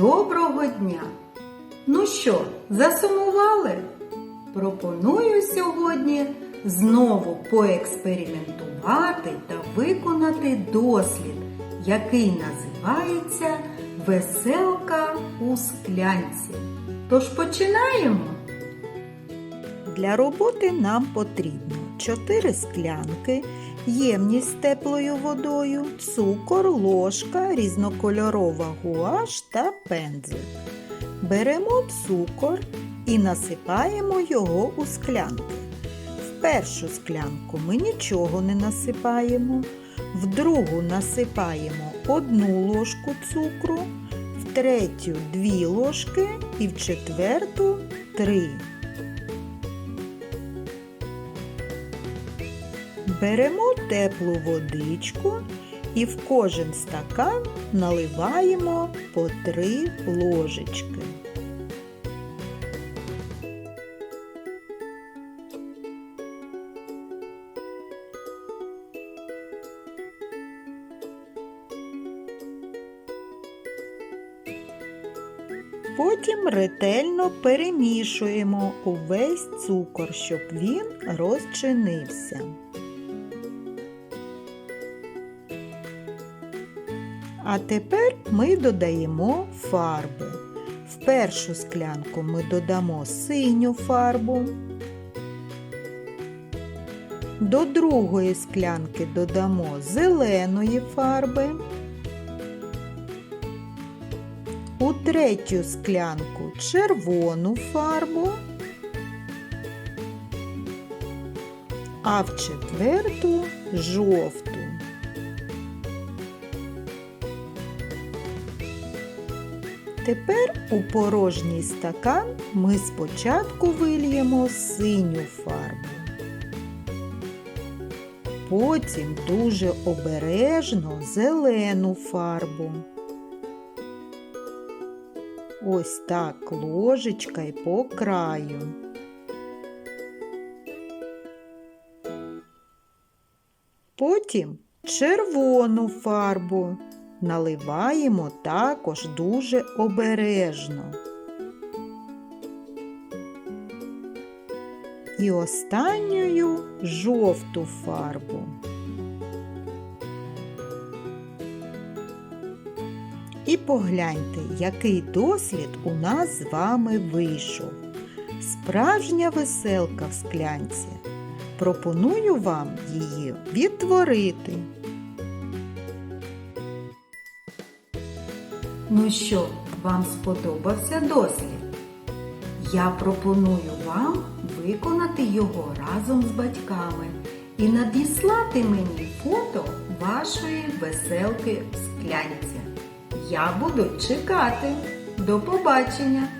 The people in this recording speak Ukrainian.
Доброго дня! Ну що, засумували? Пропоную сьогодні знову поекспериментувати та виконати дослід, який називається Веселка у склянці. Тож починаємо. Для роботи нам потрібно 4 склянки, ємність з теплою водою, цукор, ложка, різнокольорова гуаш та пензлик. Беремо цукор і насипаємо його у склянки. В першу склянку ми нічого не насипаємо, в другу насипаємо одну ложку цукру, в третю дві ложки і в четверту три. Беремо теплу водичку і в кожен стакан наливаємо по три ложечки. Потім ретельно перемішуємо увесь цукор, щоб він розчинився. А тепер ми додаємо фарби. В першу склянку ми додамо синю фарбу. До другої склянки додамо зеленої фарби. У третю склянку червону фарбу, а в четверту жовту. Тепер у порожній стакан ми спочатку вильємо синю фарбу. Потім дуже обережно зелену фарбу. Ось так ложечка й по краю. Потім червону фарбу наливаємо також дуже обережно. І останньою жовту фарбу. І погляньте, який дослід у нас з вами вийшов. Справжня веселка в склянці. Пропоную вам її відтворити. Ну що, вам сподобався дослід? Я пропоную вам виконати його разом з батьками і надіслати мені фото вашої веселки в склянці. Я буду чекати. До побачення!